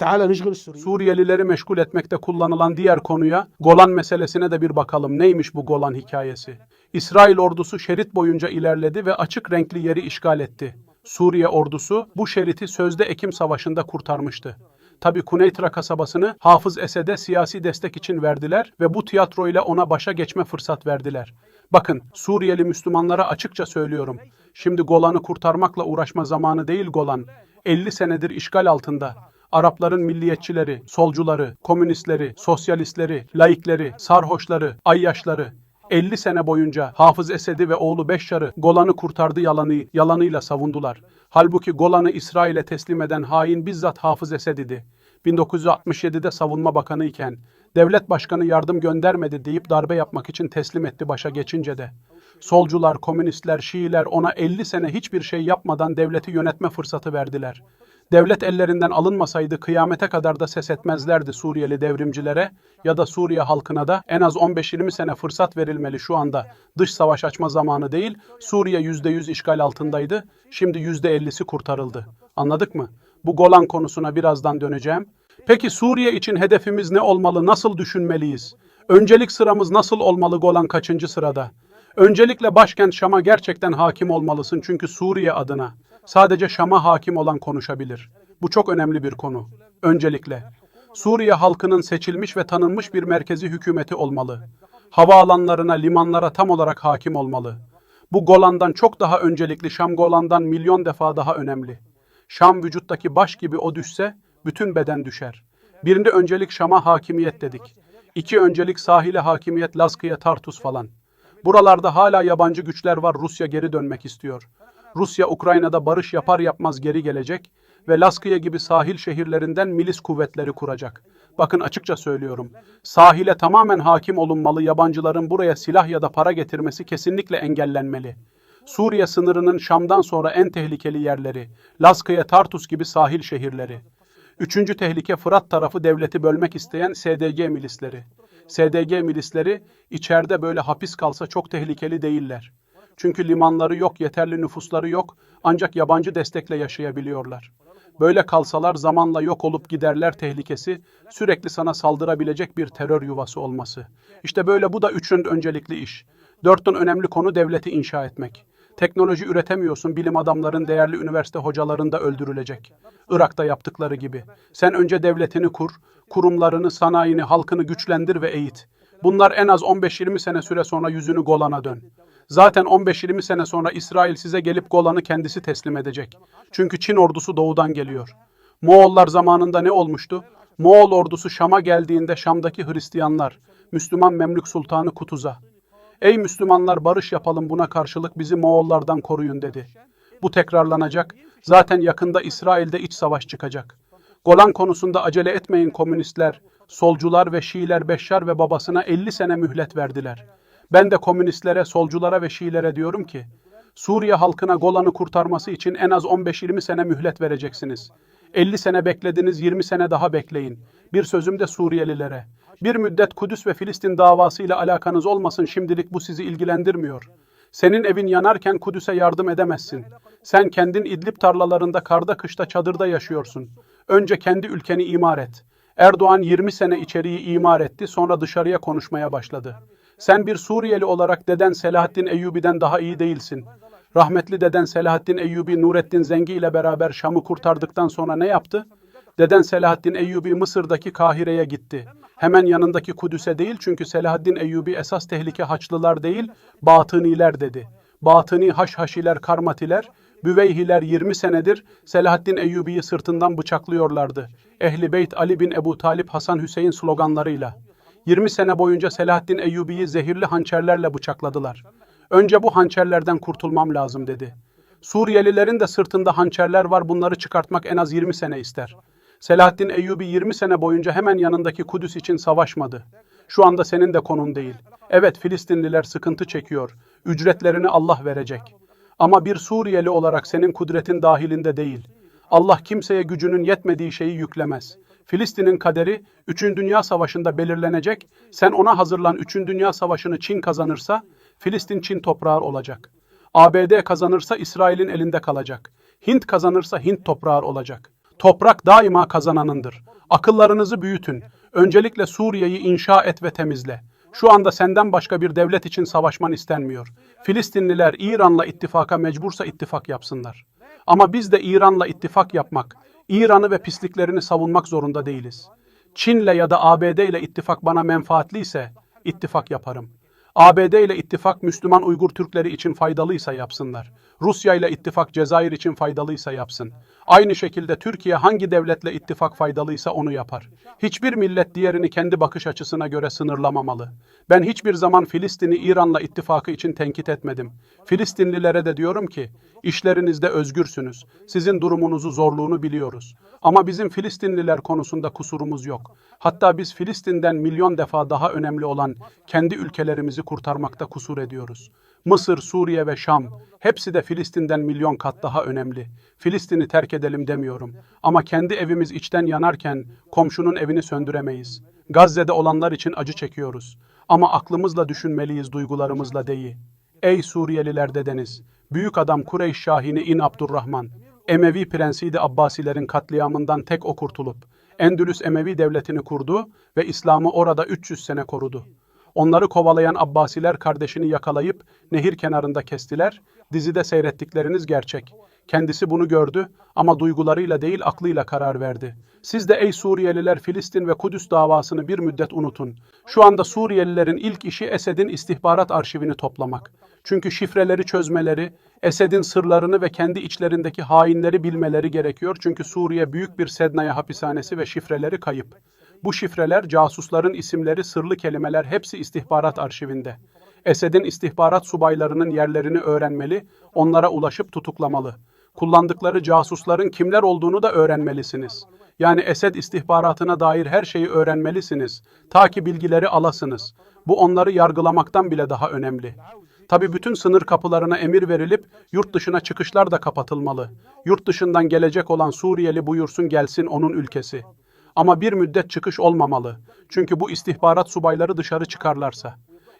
Teala nişgül Suriye. Suriyelileri meşgul etmekte kullanılan diğer konuya Golan meselesine de bir bakalım. Neymiş bu Golan hikayesi? İsrail ordusu şerit boyunca ilerledi ve açık renkli yeri işgal etti. Suriye ordusu bu şeriti sözde Ekim Savaşı'nda kurtarmıştı. Tabi Kuneytra kasabasını Hafız Esed'e siyasi destek için verdiler ve bu tiyatro ile ona başa geçme fırsat verdiler. Bakın Suriyeli Müslümanlara açıkça söylüyorum. Şimdi Golan'ı kurtarmakla uğraşma zamanı değil Golan. 50 senedir işgal altında. Arapların milliyetçileri, solcuları, komünistleri, sosyalistleri, laikleri, sarhoşları, ayyaşları 50 sene boyunca Hafız Esed'i ve oğlu Beşşar'ı Golan'ı kurtardı yalanı, yalanıyla savundular. Halbuki Golan'ı İsrail'e teslim eden hain bizzat Hafız Esed idi. 1967'de savunma bakanı iken devlet başkanı yardım göndermedi deyip darbe yapmak için teslim etti başa geçince de. Solcular, komünistler, Şiiler ona 50 sene hiçbir şey yapmadan devleti yönetme fırsatı verdiler. Devlet ellerinden alınmasaydı kıyamete kadar da ses etmezlerdi Suriyeli devrimcilere ya da Suriye halkına da en az 15-20 sene fırsat verilmeli şu anda. Dış savaş açma zamanı değil, Suriye %100 işgal altındaydı, şimdi %50'si kurtarıldı. Anladık mı? Bu Golan konusuna birazdan döneceğim. Peki Suriye için hedefimiz ne olmalı, nasıl düşünmeliyiz? Öncelik sıramız nasıl olmalı Golan kaçıncı sırada? Öncelikle başkent Şam'a gerçekten hakim olmalısın çünkü Suriye adına. Sadece Şam'a hakim olan konuşabilir. Bu çok önemli bir konu. Öncelikle Suriye halkının seçilmiş ve tanınmış bir merkezi hükümeti olmalı. Havaalanlarına, limanlara tam olarak hakim olmalı. Bu Golan'dan çok daha öncelikli Şam Golan'dan milyon defa daha önemli. Şam vücuttaki baş gibi o düşse bütün beden düşer. Birinde öncelik Şam'a hakimiyet dedik. İki öncelik sahile hakimiyet Laskiye, Tartus falan. Buralarda hala yabancı güçler var. Rusya geri dönmek istiyor. Rusya Ukrayna'da barış yapar yapmaz geri gelecek ve Laskiye gibi sahil şehirlerinden milis kuvvetleri kuracak. Bakın açıkça söylüyorum. Sahile tamamen hakim olunmalı. Yabancıların buraya silah ya da para getirmesi kesinlikle engellenmeli. Suriye sınırının Şam'dan sonra en tehlikeli yerleri, Laskiye, Tartus gibi sahil şehirleri. Üçüncü tehlike Fırat tarafı devleti bölmek isteyen SDG milisleri. SDG milisleri içeride böyle hapis kalsa çok tehlikeli değiller. Çünkü limanları yok, yeterli nüfusları yok, ancak yabancı destekle yaşayabiliyorlar. Böyle kalsalar zamanla yok olup giderler tehlikesi, sürekli sana saldırabilecek bir terör yuvası olması. İşte böyle bu da üçün öncelikli iş. Dörtün önemli konu devleti inşa etmek. Teknoloji üretemiyorsun, bilim adamların, değerli üniversite hocaların da öldürülecek. Irak'ta yaptıkları gibi. Sen önce devletini kur, kurumlarını, sanayini, halkını güçlendir ve eğit. Bunlar en az 15-20 sene süre sonra yüzünü Golan'a dön. Zaten 15-20 sene sonra İsrail size gelip Golan'ı kendisi teslim edecek. Çünkü Çin ordusu doğudan geliyor. Moğollar zamanında ne olmuştu? Moğol ordusu Şam'a geldiğinde Şam'daki Hristiyanlar, Müslüman Memlük Sultanı Kutuz'a, Ey Müslümanlar barış yapalım buna karşılık bizi Moğollardan koruyun dedi. Bu tekrarlanacak. Zaten yakında İsrail'de iç savaş çıkacak. Golan konusunda acele etmeyin komünistler, solcular ve Şiiler Beşşar ve babasına 50 sene mühlet verdiler. Ben de komünistlere, solculara ve Şiilere diyorum ki, Suriye halkına Golan'ı kurtarması için en az 15-20 sene mühlet vereceksiniz. 50 sene beklediniz, 20 sene daha bekleyin. Bir sözüm de Suriyelilere. Bir müddet Kudüs ve Filistin davasıyla alakanız olmasın şimdilik bu sizi ilgilendirmiyor. Senin evin yanarken Kudüs'e yardım edemezsin. Sen kendin İdlib tarlalarında karda kışta çadırda yaşıyorsun. Önce kendi ülkeni imar et. Erdoğan 20 sene içeriği imar etti sonra dışarıya konuşmaya başladı. Sen bir Suriyeli olarak deden Selahaddin Eyyubi'den daha iyi değilsin. Rahmetli deden Selahaddin Eyyubi Nurettin Zengi ile beraber Şam'ı kurtardıktan sonra ne yaptı? Deden Selahaddin Eyyubi Mısır'daki Kahire'ye gitti. Hemen yanındaki Kudüs'e değil çünkü Selahaddin Eyyubi esas tehlike Haçlılar değil, Batıniler dedi. Batıni Haşhaşiler, Karmatiler, Büveyhiler 20 senedir Selahaddin Eyyubi'yi sırtından bıçaklıyorlardı. Ehli Beyt Ali bin Ebu Talip Hasan Hüseyin sloganlarıyla. 20 sene boyunca Selahaddin Eyyubi'yi zehirli hançerlerle bıçakladılar. Önce bu hançerlerden kurtulmam lazım dedi. Suriyelilerin de sırtında hançerler var bunları çıkartmak en az 20 sene ister. Selahaddin Eyyubi 20 sene boyunca hemen yanındaki Kudüs için savaşmadı. Şu anda senin de konun değil. Evet Filistinliler sıkıntı çekiyor. Ücretlerini Allah verecek. Ama bir Suriyeli olarak senin kudretin dahilinde değil. Allah kimseye gücünün yetmediği şeyi yüklemez. Filistin'in kaderi 3. Dünya Savaşı'nda belirlenecek. Sen ona hazırlan 3. Dünya Savaşı'nı Çin kazanırsa Filistin Çin toprağı olacak. ABD kazanırsa İsrail'in elinde kalacak. Hint kazanırsa Hint toprağı olacak. Toprak daima kazananındır. Akıllarınızı büyütün. Öncelikle Suriye'yi inşa et ve temizle. Şu anda senden başka bir devlet için savaşman istenmiyor. Filistinliler İran'la ittifaka mecbursa ittifak yapsınlar. Ama biz de İran'la ittifak yapmak, İran'ı ve pisliklerini savunmak zorunda değiliz. Çin'le ya da ABD ile ittifak bana menfaatliyse ittifak yaparım. ABD ile ittifak Müslüman Uygur Türkleri için faydalıysa yapsınlar. Rusya ile ittifak Cezayir için faydalıysa yapsın. Aynı şekilde Türkiye hangi devletle ittifak faydalıysa onu yapar. Hiçbir millet diğerini kendi bakış açısına göre sınırlamamalı. Ben hiçbir zaman Filistin'i İran'la ittifakı için tenkit etmedim. Filistinlilere de diyorum ki, işlerinizde özgürsünüz. Sizin durumunuzu, zorluğunu biliyoruz. Ama bizim Filistinliler konusunda kusurumuz yok. Hatta biz Filistin'den milyon defa daha önemli olan kendi ülkelerimizi kurtarmakta kusur ediyoruz. Mısır, Suriye ve Şam hepsi de Filistin'den milyon kat daha önemli. Filistin'i terk edelim demiyorum. Ama kendi evimiz içten yanarken komşunun evini söndüremeyiz. Gazze'de olanlar için acı çekiyoruz. Ama aklımızla düşünmeliyiz, duygularımızla değil. Ey Suriyeliler dedeniz, büyük adam Kureyş Şahini İn Abdurrahman, Emevi prensiydi Abbasilerin katliamından tek o kurtulup, Endülüs Emevi devletini kurdu ve İslam'ı orada 300 sene korudu. Onları kovalayan Abbasiler kardeşini yakalayıp nehir kenarında kestiler, dizide seyrettikleriniz gerçek. Kendisi bunu gördü ama duygularıyla değil aklıyla karar verdi. Siz de ey Suriyeliler Filistin ve Kudüs davasını bir müddet unutun. Şu anda Suriyelilerin ilk işi Esed'in istihbarat arşivini toplamak. Çünkü şifreleri çözmeleri, Esed'in sırlarını ve kendi içlerindeki hainleri bilmeleri gerekiyor. Çünkü Suriye büyük bir Sednaya hapishanesi ve şifreleri kayıp. Bu şifreler, casusların isimleri, sırlı kelimeler hepsi istihbarat arşivinde. Esed'in istihbarat subaylarının yerlerini öğrenmeli, onlara ulaşıp tutuklamalı. Kullandıkları casusların kimler olduğunu da öğrenmelisiniz. Yani Esed istihbaratına dair her şeyi öğrenmelisiniz. Ta ki bilgileri alasınız. Bu onları yargılamaktan bile daha önemli. Tabi bütün sınır kapılarına emir verilip yurt dışına çıkışlar da kapatılmalı. Yurt dışından gelecek olan Suriyeli buyursun gelsin onun ülkesi. Ama bir müddet çıkış olmamalı. Çünkü bu istihbarat subayları dışarı çıkarlarsa.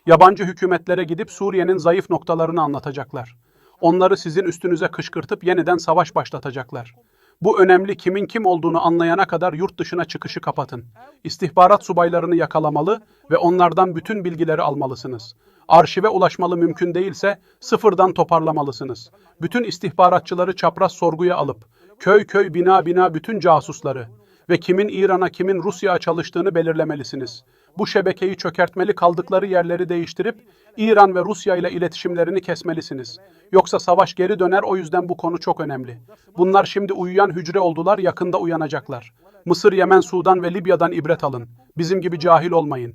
Yabancı hükümetlere gidip Suriye'nin zayıf noktalarını anlatacaklar. Onları sizin üstünüze kışkırtıp yeniden savaş başlatacaklar. Bu önemli kimin kim olduğunu anlayana kadar yurt dışına çıkışı kapatın. İstihbarat subaylarını yakalamalı ve onlardan bütün bilgileri almalısınız. Arşive ulaşmalı mümkün değilse sıfırdan toparlamalısınız. Bütün istihbaratçıları çapraz sorguya alıp köy köy bina bina bütün casusları ve kimin İran'a kimin Rusya'ya çalıştığını belirlemelisiniz. Bu şebekeyi çökertmeli kaldıkları yerleri değiştirip İran ve Rusya ile iletişimlerini kesmelisiniz. Yoksa savaş geri döner o yüzden bu konu çok önemli. Bunlar şimdi uyuyan hücre oldular yakında uyanacaklar. Mısır, Yemen, Sudan ve Libya'dan ibret alın. Bizim gibi cahil olmayın.